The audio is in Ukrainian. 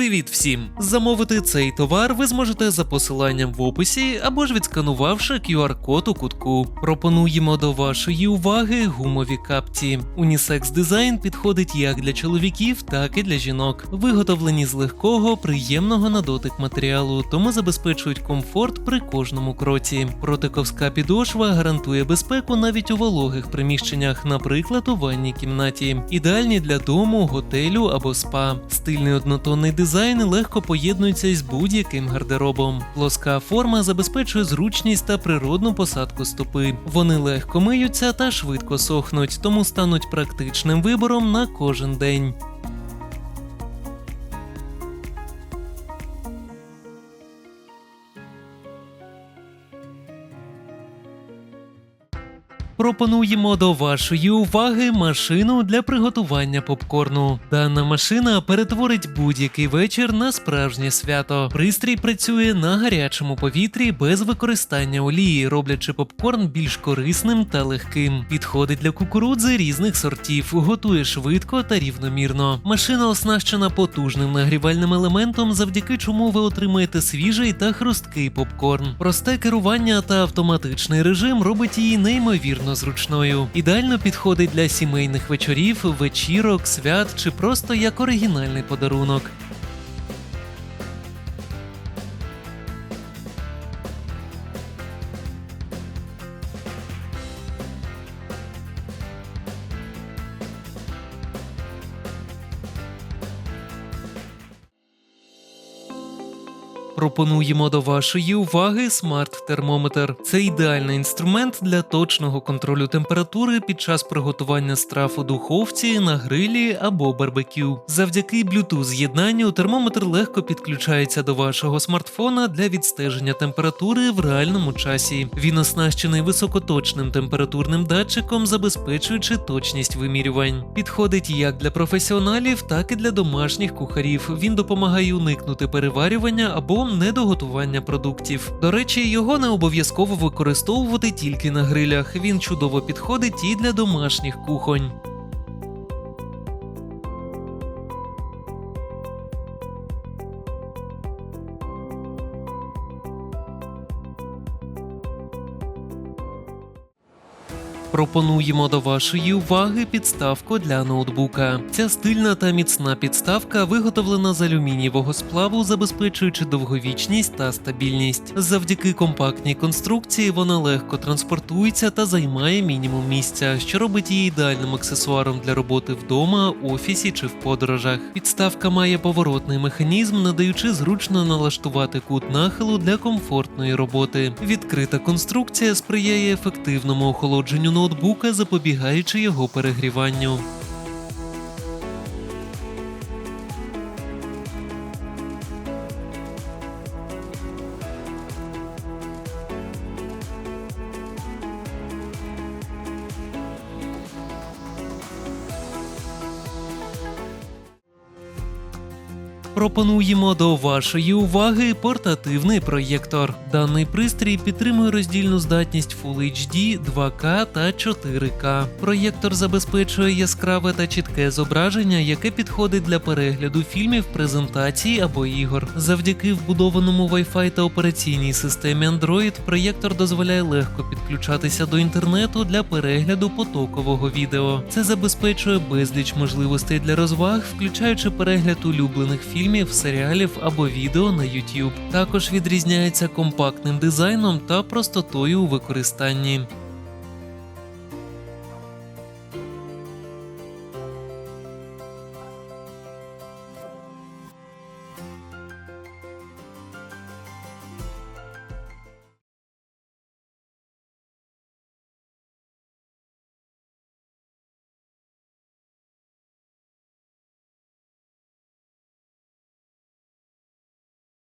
Привіт всім! Замовити цей товар ви зможете за посиланням в описі або ж відсканувавши QR-код у кутку. Пропонуємо до вашої уваги гумові капці. Унісекс дизайн підходить як для чоловіків, так і для жінок. Виготовлені з легкого, приємного на дотик матеріалу, тому забезпечують комфорт при кожному кроці. Протиковська підошва гарантує безпеку навіть у вологих приміщеннях, наприклад, у ванній кімнаті. Ідеальні для дому, готелю або спа. Стильний однотонний дизайн легко поєднується із будь-яким гардеробом. Плоска форма забезпечує зручність та природну посадку стопи. Вони легко миються та швидко сохнуть, тому стануть практичним вибором на кожен день. Пропонуємо до вашої уваги машину для приготування попкорну. Дана машина перетворить будь-який вечір на справжнє свято. Пристрій працює на гарячому повітрі без використання олії, роблячи попкорн більш корисним та легким. Підходить для кукурудзи різних сортів, готує швидко та рівномірно. Машина оснащена потужним нагрівальним елементом, завдяки чому ви отримаєте свіжий та хрусткий попкорн. Просте керування та автоматичний режим робить її неймовірно зручною. Ідеально підходить для сімейних вечорів, вечірок, свят чи просто як оригінальний подарунок. Пропонуємо до вашої уваги смарт-термометр. Це ідеальний інструмент для точного контролю температури під час приготування страв у духовці, на грилі або барбекю. Завдяки Bluetooth з'єднанню термометр легко підключається до вашого смартфона для відстеження температури в реальному часі. Він оснащений високоточним температурним датчиком, забезпечуючи точність вимірювань. Підходить як для професіоналів, так і для домашніх кухарів. Він допомагає уникнути переварювання або недоготування продуктів. До речі, його не обов'язково використовувати тільки на грилях. Він чудово підходить і для домашніх кухонь. Пропонуємо до вашої уваги підставку для ноутбука. Ця стильна та міцна підставка виготовлена з алюмінієвого сплаву, забезпечуючи довговічність та стабільність. Завдяки компактній конструкції вона легко транспортується та займає мінімум місця, що робить її ідеальним аксесуаром для роботи вдома, офісі чи в подорожах. Підставка має поворотний механізм, надаючи зручно налаштувати кут нахилу для комфортної роботи. Відкрита конструкція сприяє ефективному охолодженню ноутбука, запобігаючи його перегріванню. Пропонуємо до вашої уваги портативний проєктор. Даний пристрій підтримує роздільну здатність Full HD, 2К та 4К. Проєктор забезпечує яскраве та чітке зображення, яке підходить для перегляду фільмів, презентацій або ігор. Завдяки вбудованому Wi-Fi та операційній системі Android, проєктор дозволяє легко підключатися до інтернету для перегляду потокового відео. Це забезпечує безліч можливостей для розваг, включаючи перегляд улюблених фільмів фільмів, серіалів або відео на YouTube. Також відрізняється компактним дизайном та простотою у використанні.